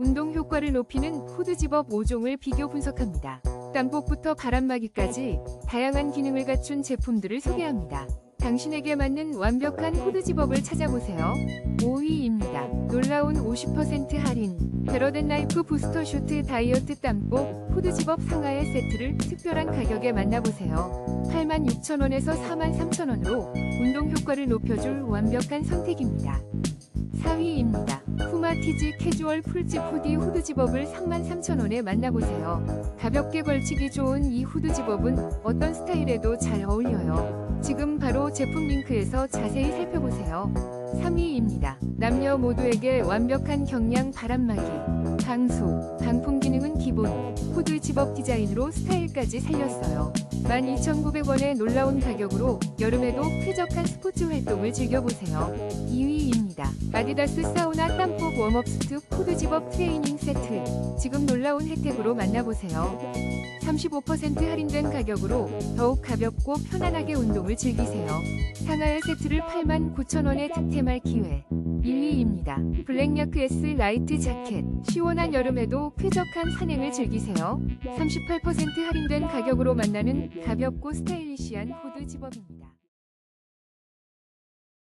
운동 효과를 높이는 후드 집업 5종을 비교 분석합니다. 땀복부터 바람막이까지 다양한 기능을 갖춘 제품들을 소개합니다. 당신에게 맞는 완벽한 후드 집업을 찾아보세요. 5위입니다. 놀라운 50% 할인. 베러덴 라이프 부스터 슈트 다이어트 땀복 후드 집업 상하의 세트를 특별한 가격에 만나보세요. 86,000원에서 43,000원으로 운동 효과를 높여줄 완벽한 선택입니다. 4위입니다. 푸마티즈 캐주얼 풀집 후디 후드 집업을 33,000원에 만나보세요. 가볍게 걸치기 좋은 이 후드 집업은 어떤 스타일에도 잘 어울려요. 지금 바로 제품 링크에서 자세히 살펴보세요. 3위입니다. 남녀 모두에게 완벽한 경량 바람막이, 방수, 방풍 기능은 기본, 후드 집업 디자인으로 스타일까지 살렸어요. 12,900원의 놀라운 가격으로 여름에도 쾌적한 스포츠 활동을 즐겨보세요. 2위입니다. 아디다스 사우나 땀복 웜업 스트 후드 집업 트레이닝 세트. 지금 놀라운 혜택으로 만나보세요. 35% 할인된 가격으로 더욱 가볍고 편안하게 운동을 즐기세요. 상하의 세트를 89,000원에 득템할 기회. 1위입니다. 블랙야크 S 라이트 자켓. 시원한 여름에도 쾌적한 산행을 즐기세요. 38% 할인된 가격으로 만나는 가볍고 스타일리시한 후드 집업입니다.